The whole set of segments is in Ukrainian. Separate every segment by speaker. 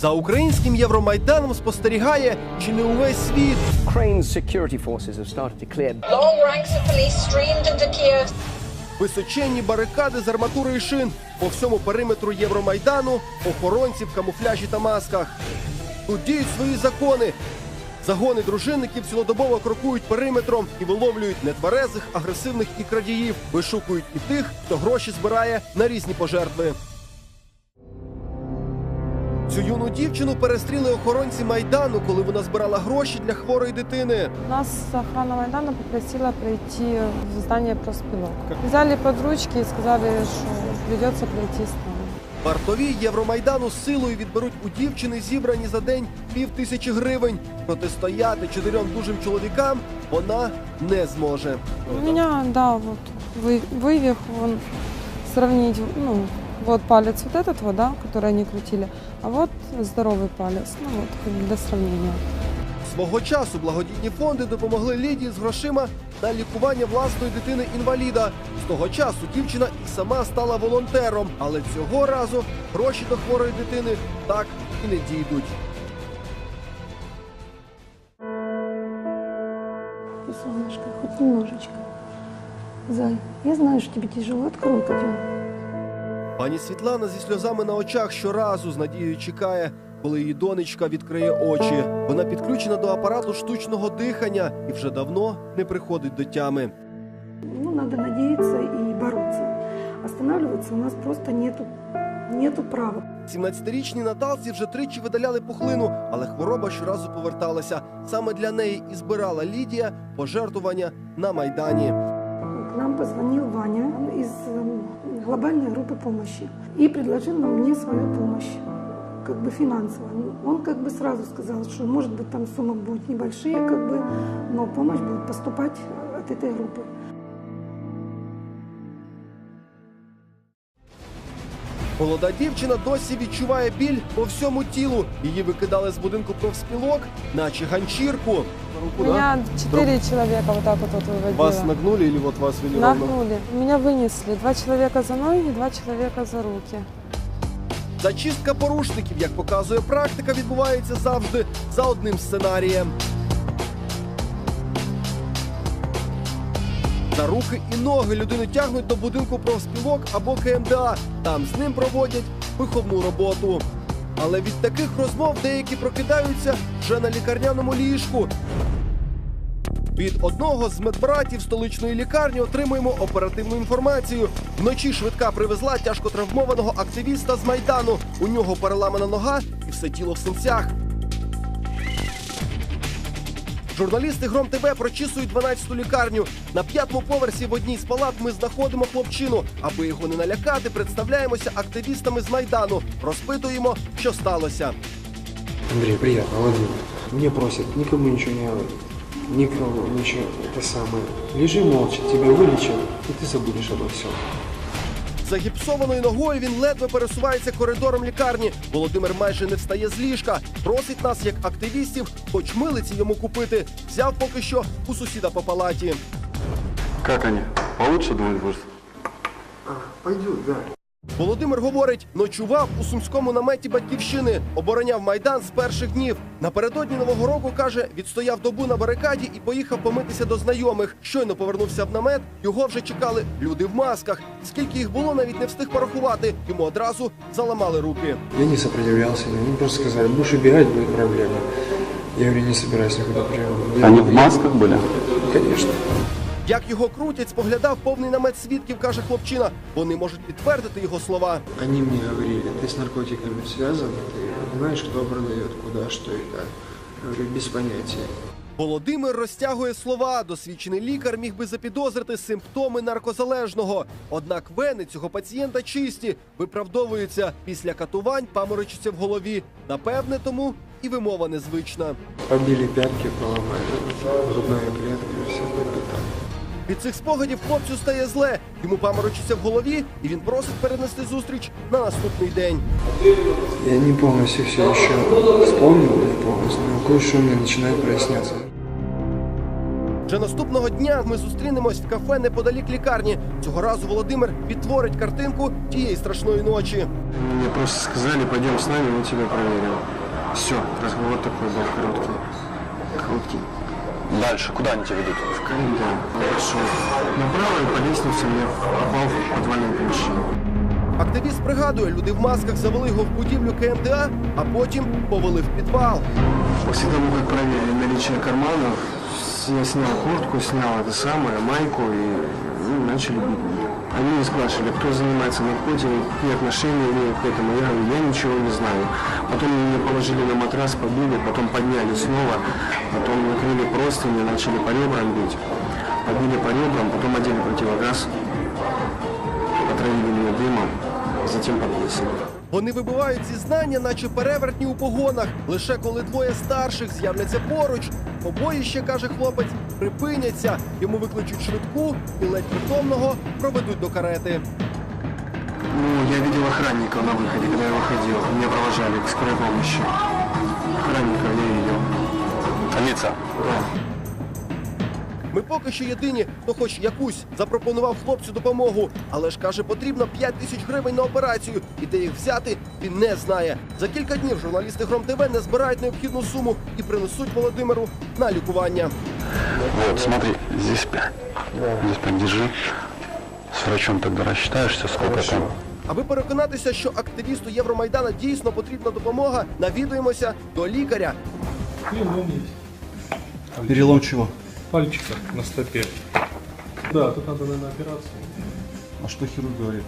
Speaker 1: За українським Євромайданом спостерігає чи не увесь світ.
Speaker 2: Ukraine's security forces have started to clear
Speaker 3: Long ranks of police streamed into Kiev.
Speaker 1: Височенні барикади з арматури і шин по всьому периметру Євромайдану, охоронці в камуфляжі та масках. Тут діють свої закони. Загони дружинників цілодобово крокують периметром і виловлюють нетверезих, агресивних і крадіїв, вишукують і тих, хто гроші збирає на різні пожертви. Цю юну дівчину перестріли охоронці майдану, коли вона збирала гроші для хворої дитини.
Speaker 4: Нас охрана Майдана попросила пройти в здание профспилок. Взяли под ручки и сказали, что придется пройти с нами.
Speaker 1: Вартові Євромайдану з силою відберуть у дівчини зібрані за день пів тисячі гривень. Протистояти чотирьом дужим чоловікам вона не зможе.
Speaker 4: У меня, да, вот вы- вывих, вон, сравнить, ну, вот палец вот этот вот, да, который они крутили, а вот здоровый палец, ну вот, как бы для сравнения.
Speaker 1: Свого часу благодійні фонди допомогли Лідії з грошима на лікування власної дитини-інваліда. З того часу дівчина і сама стала волонтером, але цього разу гроші до хворої дитини так і не дійдуть.
Speaker 5: Ты, солнышко, хоть немножечко. Зай, я знаю, что тебе тяжело. Открой, пойдем.
Speaker 1: Пані Світлана зі сльозами на очах щоразу з надією чекає, коли її донечка відкриє очі. Вона підключена до апарату штучного дихання і вже давно не приходить до тями.
Speaker 5: Ну, надо надеяться и бороться. Останавливаться у нас просто нету, нету права.
Speaker 1: 17-річній Наталці вже тричі видаляли пухлину, але хвороба щоразу поверталася. Саме для неї і збирала Лідія пожертвування на майдані.
Speaker 5: К нам позвонил Ваня из эм, глобальной группы помощи и предложил нам мне свою помощь как бы финансово. Ну, Он как бы сразу сказал, что может быть там суммы будут небольшие, как бы, но помощь будет поступать от этой группы.
Speaker 1: Молода дівчина досі відчуває біль по всьому тілу. Її викидали з будинку профспілок, наче ганчірку.
Speaker 4: Меня четыре человека вот так вот, вот выводило.
Speaker 1: Вас нагнули или вот вас вели
Speaker 4: Нагнули. Меня вынесли. Два человека за ноги, два человека за руки.
Speaker 1: Зачистка порушників, як показує практика, відбувається завжди за одним сценарієм. За руки і ноги людину тягнуть до будинку профспілок або КМДА. Там з ним проводять виховну роботу. Але від таких розмов деякі прокидаються вже на лікарняному ліжку. Від одного з медбратів столичної лікарні отримуємо оперативну інформацію. Вночі швидка привезла тяжко травмованого активіста з майдану. У нього переламана нога і все тіло в синцях. Журналісти Гром ТВ прочісують 12-ту лікарню. На п'ятому поверсі в одній з палат ми знаходимо хлопчину. Аби його не налякати, представляємося активістами з майдану. Розпитуємо, що сталося.
Speaker 6: Андрей, приятно, Владимир. Мне просят никому ничего не говорить. Никому ничего. Это самое. Лежи молча, тебя вылечат, и ты забудешь обо всем.
Speaker 1: Загіпсованою ногою він ледве пересувається коридором лікарні. Володимир майже не встає з ліжка. Просить нас, як активістів, хоч милиці йому купити. Взяв поки що у сусіда по палаті.
Speaker 7: Як вони? Получше думать будешь?
Speaker 6: Пойдет, да.
Speaker 1: Володимир говорить, ночував у сумському наметі батьківщини, обороняв майдан з перших днів. Напередодні нового року каже, відстояв добу на барикаді і поїхав помитися до знайомих. Щойно повернувся в намет. Його вже чекали люди в масках. Скільки їх було, навіть не встиг порахувати. Йому одразу заламали руки.
Speaker 6: Я не сопротивлялся, они просто сказали, будешь убегать, будет проблема. Я говорю, не собираюсь никуда прямо.
Speaker 7: Они в масках были?
Speaker 6: Конечно.
Speaker 1: Як його крутять, споглядав повний намет свідків, каже хлопчина. Вони можуть підтвердити його слова.
Speaker 6: Они мне говорили, ты с наркотиками связан, ты знаешь, кто продает, куда, что и как. Я говорю, без понятия.
Speaker 1: Володимир розтягує слова. Досвідчений лікар міг би запідозрити симптоми наркозалежного. Однак вени цього пацієнта чисті, виправдовуються після катувань, паморочиться в голові. Напевне, тому і вимова незвична.
Speaker 6: Побили пятки, поломали, грудная клетка, все так.
Speaker 1: Від цих спогадів хлопцю стає зле. Йому паморочиться в голові, і він просить перенести зустріч на наступний день.
Speaker 6: Я не полностью все еще вспомнил, не полностью, но кое-что мне начинает проясняться.
Speaker 1: Вже наступного дня ми зустрінемось в кафе неподалік лікарні. Цього разу Володимир відтворить картинку тієї страшної ночі.
Speaker 6: Мне просто сказали, пойдем с нами, мы тебя проверим. Все, разговор такой был короткий. Короткий.
Speaker 7: Дальше, куда они тебя ведут?
Speaker 6: В коридор пошел направо и по лестнице я попал в подвальное помещение.
Speaker 1: Активіст пригадує, люди в масках завели його в будівлю КМДА, а потім повели в підвал.
Speaker 6: После того, как проверили наличие карманов, я снял куртку, снял это самое, майку и ну, начали бить меня. Они меня спрашивали, кто занимается наркотиками, какие отношения имеют к этому. Я говорю, я ничего не знаю. Потом меня положили на матрас, побили, потом подняли снова, потом накрыли простыни, начали по ребрам бить. Побили по ребрам, потом одели противогаз, отравили меня дымом, затем подвесили.
Speaker 1: Вони вибивають зізнання, наче перевертні у погонах. Лише коли двоє старших з'являться поруч. Побоїще, каже хлопець, припиняться. Йому викличуть швидку і ледь притомного проведуть до карети.
Speaker 6: Ну, я видел охранников на выходе, когда я выходил. Меня провожали к скорой помощи. Охранников я видел.
Speaker 7: Лица.
Speaker 6: Да.
Speaker 1: Ми поки що єдині, хто хоч якусь запропонував хлопцю допомогу. Але ж каже, потрібно 5 тисяч гривень на операцію. І де їх взяти, він не знає. За кілька днів журналісти Гром ТВ не збирають необхідну суму і принесуть Володимиру на лікування.
Speaker 7: Вот, смотри, здесь 5. Здесь 5 держи. С врачом тогда рассчитаешься, сколько там.
Speaker 1: Аби переконатися, що активісту Євромайдана дійсно потрібна допомога, навідуємося до лікаря.
Speaker 8: Перелом есть.
Speaker 9: Чего?
Speaker 8: Пальчика на стопе. Да, тут надо, наверное, операцию.
Speaker 9: А что хирург говорит?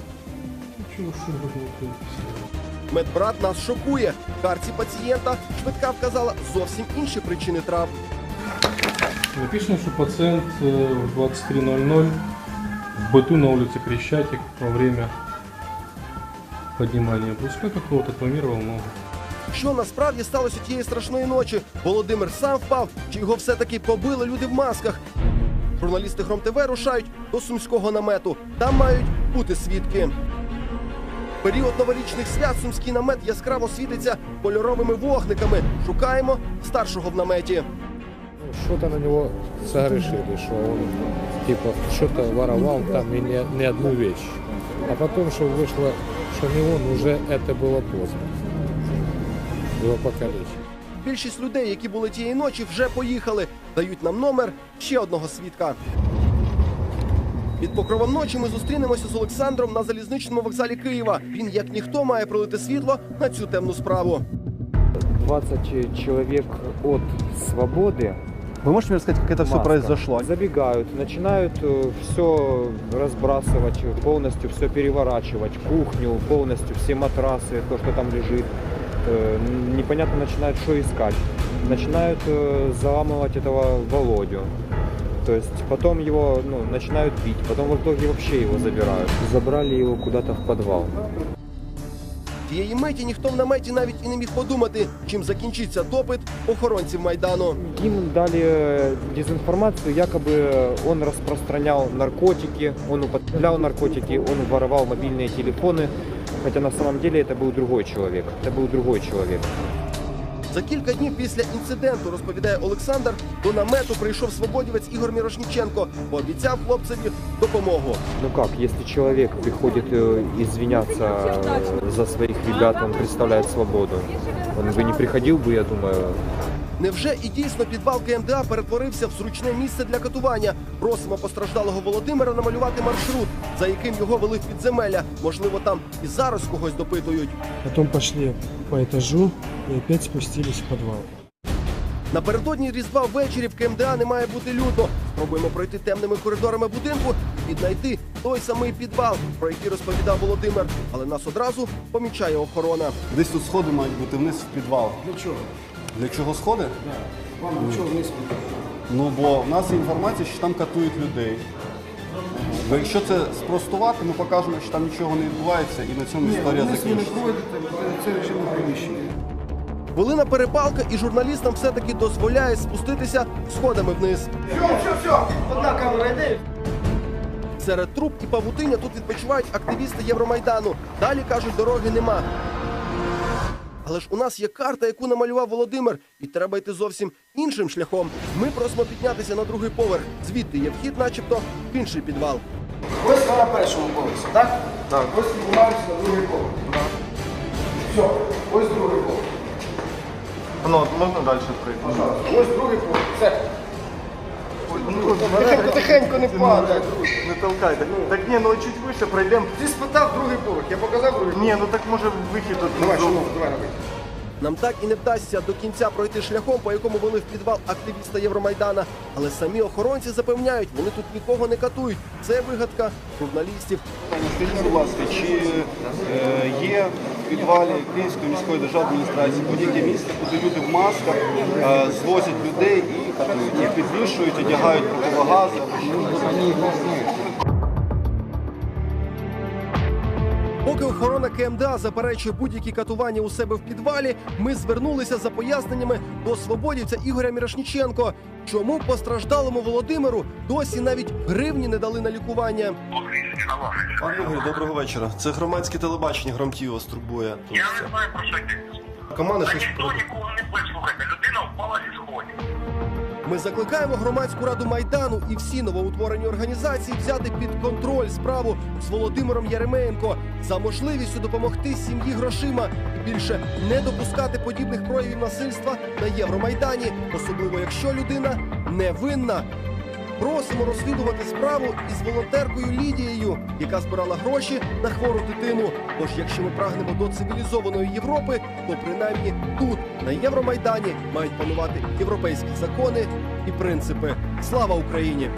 Speaker 8: Ничего, что нужно
Speaker 1: Медбрат нас шокує. В карті пацієнта швидка вказала зовсім інші причини травм.
Speaker 8: Написано, что пациент э, в 23.00 в быту на улице Крещатик во время поднимания бруска какого-то травмировал ногу.
Speaker 1: Що насправді сталося тієї страшної ночі? Володимир сам впав, чи його все-таки побили люди в масках? Журналісти Гром ТВ рушають до сумського намету. Там мають бути свідки. В Період новорічних свят сумський намет яскраво світиться кольоровими вогниками. Шукаємо старшого в наметі.
Speaker 10: Что-то на него согрешили, что он типа что-то воровал там и не, не одну вещь. А потом, что вышло, что не он, уже это было поздно. Его покалечили.
Speaker 1: Більшість людей, які були тієї ночі, вже поїхали. Дають нам номер ще одного свідка. Під покровом ночі ми зустрінемося з Олександром на залізничному вокзалі Києва. Він, як ніхто, має пролити світло на цю темну справу.
Speaker 11: 20 человек от свободы
Speaker 9: Вы можете мне рассказать, как это все
Speaker 11: маска,
Speaker 9: произошло?
Speaker 11: забегают, начинают все разбрасывать, полностью все переворачивать, кухню, полностью все матрасы, то, что там лежит. Э, Непонятно начинают что искать. Начинают э, заламывать этого Володю. То есть потом его ну, начинают бить, потом в итоге вообще его забирают. Забрали его куда-то в подвал.
Speaker 1: Тієї миті ніхто в наметі навіть і не міг подумати, чим закінчиться допит охоронців майдану.
Speaker 11: Им дали э, дезинформацию, якобы он распространял наркотики, он употреблял наркотики, он воровал мобильные телефоны, хотя на самом деле это был другой человек. Это был другой человек.
Speaker 1: За кілька днів після інциденту, розповідає Олександр, до намету прийшов свободівець Ігор Мірошніченко, пообіцяв хлопцеві допомогу.
Speaker 11: Ну как, если человек приходит э, извиняться э, за своих ребят, он представляет свободу. Он бы не приходил бы, я думаю,
Speaker 1: Невже і дійсно підвал КМДА перетворився в зручне місце для катування? Просимо постраждалого Володимира намалювати маршрут, за яким його вели в підземелля. Можливо, там і зараз когось допитують.
Speaker 10: Потом пошли по этажу и опять спустились в подвал.
Speaker 1: Напередодні різдва ввечері в КМДА не має бути людно. Спробуємо пройти темними коридорами будинку і віднайти той самий підвал, про який розповідав Володимир. Але нас одразу помічає охорона.
Speaker 9: Десь тут сходи мають бути вниз в підвал.
Speaker 10: Для чего?
Speaker 9: Для чого сходи?
Speaker 10: Вам для чего вниз
Speaker 9: Ну бо в нас є інформація, що там катують людей. Бо якщо це спростувати, ми покажемо, що там нічого не відбувається, і на цьому історія закінчиться.
Speaker 10: це режимне приміщення.
Speaker 1: Хвилина перепалка, і журналістам все-таки дозволяє спуститися сходами вниз. Одна камера йде. Серед труб і павутиння тут відпочивають активісти Євромайдану. Далі кажуть, дороги нема. Але ж у нас є карта, яку намалював Володимир, і треба йти зовсім іншим шляхом. Ми просимо піднятися на другий поверх. Звідти є вхід, начебто, в інший підвал.
Speaker 12: Ось ми на першому поверсі, так? Так. Ось піднімаємося на другий поверх. Все, ось другий поверх.
Speaker 9: Ну, можна далі прийти?
Speaker 12: Пожалуйста, ось другий поверх. Все. Тихенько, тихенько не падай.
Speaker 9: Не толкайте. Так ні, ну чуть вище пройдемо.
Speaker 12: Ти спитав другий поверх, я показав другий поверх.
Speaker 9: Ні, ну так може вихід тут.
Speaker 12: Давай, шановний, давай, давай.
Speaker 1: Нам так і не вдасться до кінця пройти шляхом, по якому вели в підвал активіста Євромайдана. Але самі охоронці запевняють, вони тут нікого не катують. Це вигадка журналістів.
Speaker 9: Скажіть, будь ласка, чи е, є підвалі Київської міської державної адміністрації будь-яке місце, куди люди в масках е, звозять людей і підвішують, одягають противогази?
Speaker 1: Охорона КМДА заперечує будь-які катування у себе в підвалі, ми звернулися за поясненнями до свободівця Ігоря Мірошніченко. Чому постраждалому Володимиру досі навіть гривні не дали на лікування?
Speaker 9: Пане Ігорю, доброго вечора. Це громадське телебачення Громтів вас турбує.
Speaker 13: Я не знаю про що йде.
Speaker 9: Команда щось
Speaker 13: ніхто нікого не слухайте, людина впала зі сходів.
Speaker 1: Ми закликаємо громадську раду майдану і всі новоутворені організації взяти під контроль справу з Володимиром Яременко за можливістю допомогти сім'ї грошима і більше не допускати подібних проявів насильства на Євромайдані, особливо якщо людина невинна. Просимо розслідувати справу із волонтеркою Лідією, яка збирала гроші на хвору дитину. Тож, якщо ми прагнемо до цивілізованої Європи, то принаймні тут, на Євромайдані, мають панувати європейські закони і принципи. Слава Україні!